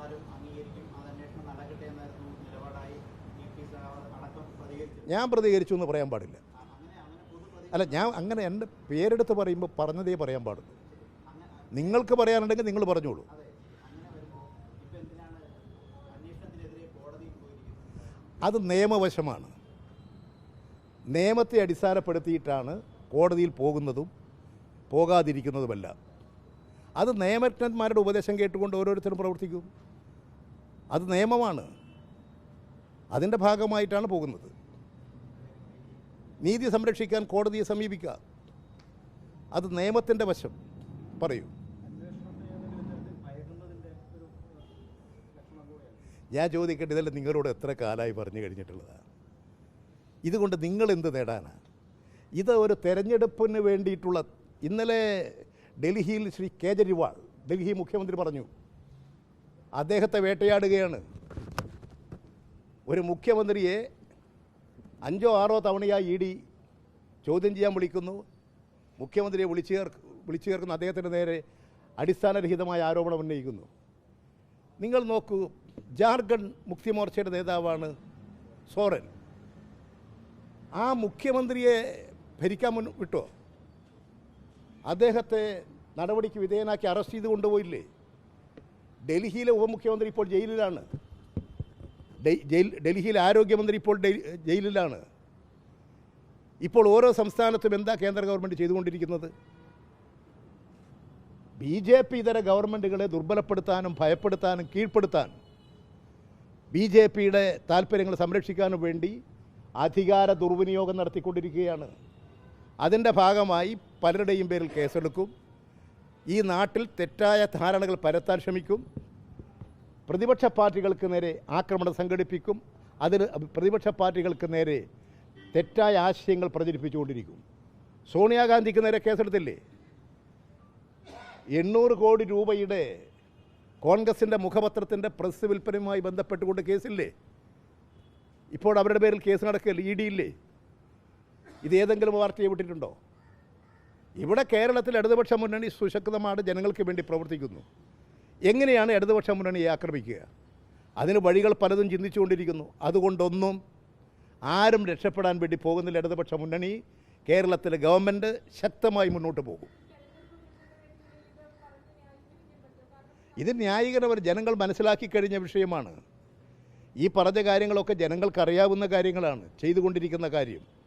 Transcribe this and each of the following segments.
വന്നാലും അംഗീകരിക്കും. അത് അന്വേഷണം നടക്കട്ടെ എന്നായിരുന്നു നിലപാടായി ഇ ടി സഹാവ് അടക്കം ഞാൻ പ്രതികരിച്ചു എന്ന് പറയാൻ പാടില്ല. അല്ല ഞാൻ അങ്ങനെ എന്റെ പേരെടുത്ത് പറയുമ്പോൾ പറഞ്ഞതേ പറയാൻ പാടുള്ളൂ. നിങ്ങൾക്ക് പറയാനുണ്ടെങ്കിൽ നിങ്ങൾ പറഞ്ഞോളൂ. അത് നിയമവശമാണ്. നിയമത്തെ അടിസ്ഥാനപ്പെടുത്തിയിട്ടാണ് കോടതിയിൽ പോകുന്നതും പോകാതിരിക്കുന്നതുമെല്ലാം. അത് നിയമജ്ഞന്മാരുടെ ഉപദേശം കേട്ടുകൊണ്ട് ഓരോരുത്തരും പ്രവർത്തിക്കും. അത് നിയമമാണ്. അതിന്റെ ഭാഗമായിട്ടാണ് പോകുന്നത്. നീതി സംരക്ഷിക്കാൻ കോടതിയെ സമീപിക്കുക. അത് നിയമത്തിന്റെ വശം. പറയൂ. ഞാൻ ചോദിക്കട്ടെ ഇതല്ല നിങ്ങളോട് എത്ര കാലമായി പറഞ്ഞു കഴിഞ്ഞിട്ടുള്ളതാണ് ഇതുകൊണ്ട് നിങ്ങൾ എന്ത് നേടാനാണ് ഇത് ഒരു തെരഞ്ഞെടുപ്പിന് വേണ്ടിയിട്ടുള്ള ഇന്നലെ ഡൽഹിയിൽ ശ്രീ കേജരിവാൾ ഡൽഹി മുഖ്യമന്ത്രി പറഞ്ഞു അദ്ദേഹത്തെ വേട്ടയാടുകയാണ്. ഒരു മുഖ്യമന്ത്രിയെ അഞ്ചോ ആറോ തവണയായി ഇ ഡി ചോദ്യം ചെയ്യാൻ വിളിക്കുന്നു. മുഖ്യമന്ത്രിയെ വിളിച്ചു ചേർ വിളിച്ചു ചേർക്കുന്ന അദ്ദേഹത്തിന്റെ നേരെ അടിസ്ഥാനരഹിതമായ ആരോപണം ഉന്നയിക്കുന്നു. നിങ്ങൾ നോക്കൂ ജാർഖണ്ഡ് മുക്തി മോർച്ചയുടെ നേതാവാണ് സോറൻ. ആ മുഖ്യമന്ത്രിയെ ഭരിക്കാൻ മുൻ വിട്ടോ? അദ്ദേഹത്തെ നടപടിക്ക് വിധേയനാക്കി അറസ്റ്റ് ചെയ്ത് കൊണ്ടുപോയില്ലേ? ഡൽഹിയിലെ ഉപമുഖ്യമന്ത്രി ഇപ്പോൾ ജയിലിലാണ്. ഡൽഹിയിലെ ആരോഗ്യമന്ത്രി ഇപ്പോൾ ജയിലിലാണ്. ഇപ്പോൾ ഓരോ സംസ്ഥാനത്തും എന്താ കേന്ദ്ര ഗവൺമെന്റ് ചെയ്തുകൊണ്ടിരിക്കുന്നത്? ബി ജെ പി ഇതര ഗവൺമെന്റുകളെ ദുർബലപ്പെടുത്താനും ഭയപ്പെടുത്താനും കീഴ്പ്പെടുത്താൻ ബി ജെ പിയുടെ താല്പര്യങ്ങൾ സംരക്ഷിക്കാനും വേണ്ടി അധികാര ദുർവിനിയോഗം നടത്തിക്കൊണ്ടിരിക്കുകയാണ്. അതിന്റെ ഭാഗമായി പലരുടെയും പേരിൽ കേസെടുക്കും. ഈ നാട്ടിൽ തെറ്റായ ധാരണകൾ പരത്താൻ ശ്രമിക്കും. പ്രതിപക്ഷ പാർട്ടികൾക്ക് നേരെ ആക്രമണം സംഘടിപ്പിക്കും. അതിന് പ്രതിപക്ഷ പാർട്ടികൾക്ക് നേരെ തെറ്റായ ആശയങ്ങൾ പ്രചരിപ്പിച്ചുകൊണ്ടിരിക്കും. സോണിയാഗാന്ധിക്ക് നേരെ കേസെടുത്തില്ലേ? എണ്ണൂറ് കോടി രൂപയുടെ കോൺഗ്രസിന്റെ മുഖപത്രത്തിന്റെ പ്രസ് വിൽപ്പനയുമായി ബന്ധപ്പെട്ടുകൊണ്ട് കേസില്ലേ? ഇപ്പോൾ അവരുടെ പേരിൽ കേസ് നടക്കില്ല ഇ ഡി ഇല്ലേ? ഇത് ഏതെങ്കിലും വാർത്തയെ വിട്ടിട്ടുണ്ടോ? ഇവിടെ കേരളത്തിൽ ഇടതുപക്ഷ മുന്നണി സുശക്തമായിട്ട് ജനങ്ങൾക്ക് വേണ്ടി പ്രവർത്തിക്കുന്നു. എങ്ങനെയാണ് ഇടതുപക്ഷ മുന്നണിയെ ആക്രമിക്കുക? അതിന് വഴികൾ പലതും ചിന്തിച്ചുകൊണ്ടിരിക്കുന്നു. അതുകൊണ്ടൊന്നും ആരും രക്ഷപ്പെടാൻ വേണ്ടി പോകുന്നില്ല ഇടതുപക്ഷ മുന്നണി. കേരളത്തിലെ ഗവൺമെന്റ് ശക്തമായി മുന്നോട്ട് പോകും. ഇത് ന്യായീകരണം ജനങ്ങൾ മനസ്സിലാക്കി കഴിഞ്ഞ വിഷയമാണ്. ഈ പറഞ്ഞ കാര്യങ്ങളൊക്കെ ജനങ്ങൾക്കറിയാവുന്ന കാര്യങ്ങളാണ് ചെയ്തുകൊണ്ടിരിക്കുന്ന കാര്യം.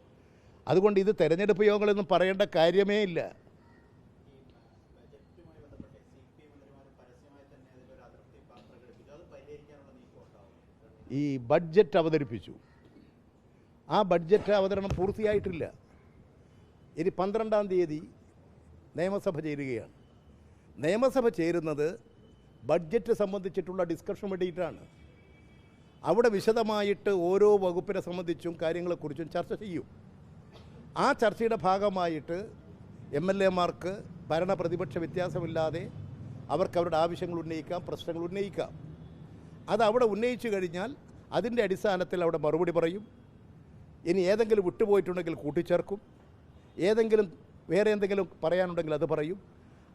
അതുകൊണ്ട് ഇത് തെരഞ്ഞെടുപ്പ് യോഗങ്ങളൊന്നും പറയേണ്ട കാര്യമേ ഇല്ല. ഈ ബഡ്ജറ്റ് അവതരിപ്പിച്ചു. ആ ബഡ്ജറ്റ് അവതരണം പൂർത്തിയായിട്ടില്ല. ഇനി പന്ത്രണ്ടാം തീയതി നിയമസഭ ചേരുകയാണ്. നിയമസഭ ചേരുന്നത് ബഡ്ജറ്റ് സംബന്ധിച്ചിട്ടുള്ള ഡിസ്കഷൻ വേണ്ടിയിട്ടാണ്. അവിടെ വിശദമായിട്ട് ഓരോ വകുപ്പിനെ സംബന്ധിച്ചും കാര്യങ്ങളെക്കുറിച്ചും ചർച്ച ചെയ്യും. ആ ചർച്ചയുടെ ഭാഗമായിട്ട് എം എൽ എമാർക്ക് ഭരണ പ്രതിപക്ഷ വ്യത്യാസമില്ലാതെ അവർക്ക് അവരുടെ ആവശ്യങ്ങൾ ഉന്നയിക്കാം പ്രശ്നങ്ങൾ ഉന്നയിക്കാം. അത് അവിടെ ഉന്നയിച്ചു കഴിഞ്ഞാൽ അതിന്റെ അടിസ്ഥാനത്തിൽ അവിടെ മറുപടി പറയും. ഇനി ഏതെങ്കിലും വിട്ടുപോയിട്ടുണ്ടെങ്കിൽ കൂട്ടിച്ചേർക്കും. ഏതെങ്കിലും വേറെ എന്തെങ്കിലും പറയാനുണ്ടെങ്കിൽ അത് പറയും.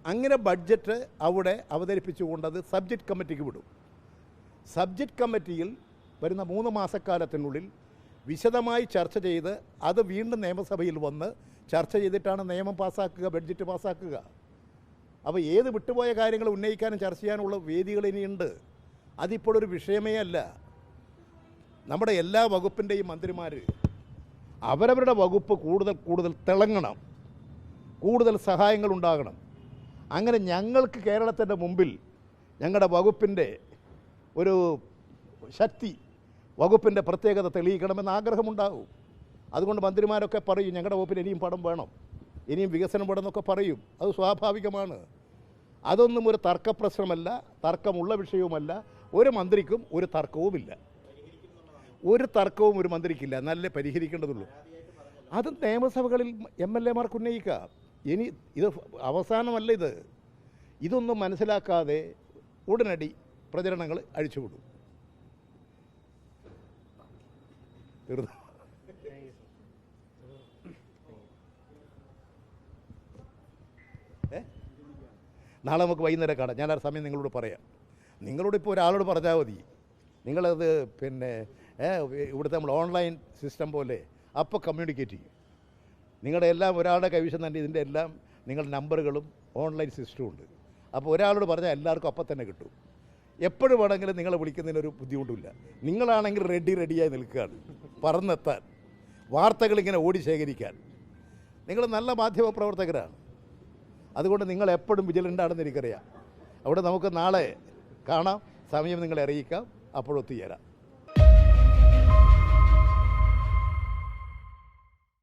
അങ്ങനെ ബഡ്ജറ്റ് അവിടെ അവതരിപ്പിച്ചുകൊണ്ടത് സബ്ജക്റ്റ് കമ്മിറ്റിക്ക് വിടും. സബ്ജക്റ്റ് കമ്മിറ്റിയിൽ വരുന്ന മൂന്ന് മാസക്കാലത്തിനുള്ളിൽ വിശദമായി ചർച്ച ചെയ്ത് അത് വീണ്ടും നിയമസഭയിൽ വന്ന് ചർച്ച ചെയ്തിട്ടാണ് നിയമം പാസ്സാക്കുക ബഡ്ജറ്റ് പാസ്സാക്കുക. അപ്പോൾ ഏത് വിട്ടുപോയ കാര്യങ്ങൾ ഉന്നയിക്കാനും ചർച്ച ചെയ്യാനുള്ള വേദികൾ ഇനിയുണ്ട്. അതിപ്പോൾ ഒരു വിഷയമേ അല്ല. നമ്മുടെ എല്ലാ വകുപ്പിന്റെയും മന്ത്രിമാർ അവരവരുടെ വകുപ്പ് കൂടുതൽ കൂടുതൽ തിളങ്ങണം. കൂടുതൽ സഹായങ്ങൾ ഉണ്ടാകണം. അങ്ങനെ ഞങ്ങൾക്ക് കേരളത്തിന്റെ മുമ്പിൽ ഞങ്ങളുടെ വകുപ്പിന്റെ ഒരു ശക്തി വകുപ്പിന്റെ പ്രത്യേകത തെളിയിക്കണമെന്ന് ആഗ്രഹമുണ്ടാകും. അതുകൊണ്ട് മന്ത്രിമാരൊക്കെ പറയും ഞങ്ങളുടെ വകുപ്പിന് ഇനിയും പടം വേണം. ഇനിയും വികസനം വേണമെന്നൊക്കെ പറയും. അത് സ്വാഭാവികമാണ്. അതൊന്നും ഒരു തർക്ക പ്രശ്നമല്ല തർക്കമുള്ള വിഷയവുമല്ല. ഒരു മന്ത്രിക്കും ഒരു തർക്കവുമില്ല. ഒരു തർക്കവും ഒരു മന്ത്രിക്കില്ല. നല്ല പരിഹരിക്കേണ്ടതുള്ളൂ. അത് നിയമസഭകളിൽ എം എൽ എമാർക്ക് ഉന്നയിക്കാം ഇനി ഇത് അവസാനമല്ല ഇത്. ഇതൊന്നും മനസ്സിലാക്കാതെ ഉടനടി പ്രചരണങ്ങൾ അഴിച്ചുവിടും. തീർന്നു. നാളെ നമുക്ക് വൈകുന്നേരം കാണാം. ഞാൻ ആ സമയം നിങ്ങളോട് പറയാം. നിങ്ങളോട് ഇപ്പോൾ ഒരാളോട് പറഞ്ഞാൽ മതി. നിങ്ങളത് പിന്നെ ഇവിടുത്തെ നമ്മൾ ഓൺലൈൻ സിസ്റ്റം പോലെ അപ്പോൾ കമ്മ്യൂണിക്കേറ്റ് ചെയ്യും. നിങ്ങളുടെ എല്ലാം ഒരാളുടെ കൈവശം തന്നെ ഇതിന്റെ എല്ലാം നിങ്ങളുടെ നമ്പറുകളും ഓൺലൈൻ സിസ്റ്റവും ഉണ്ട്. അപ്പോൾ ഒരാളോട് പറഞ്ഞാൽ എല്ലാവർക്കും അപ്പം തന്നെ കിട്ടും. എപ്പോഴും വേണമെങ്കിലും നിങ്ങളെ വിളിക്കുന്നതിനൊരു ബുദ്ധിമുട്ടില്ല നിങ്ങളാണെങ്കിൽ റെഡി റെഡിയായി നിൽക്കുകയാണ്. പറന്നെത്താൻ വാർത്തകളിങ്ങനെ ഓടി ശേഖരിക്കാൻ. നിങ്ങൾ നല്ല മാധ്യമ പ്രവർത്തകരാണ്. അതുകൊണ്ട് നിങ്ങൾ എപ്പോഴും വിജിലന്റാണെന്ന് എനിക്കറിയാം. അവിടെ നമുക്ക് നാളെ കാണാം സമയം നിങ്ങളെ അറിയിക്കാം അപ്പോഴൊത്തുചേരാം.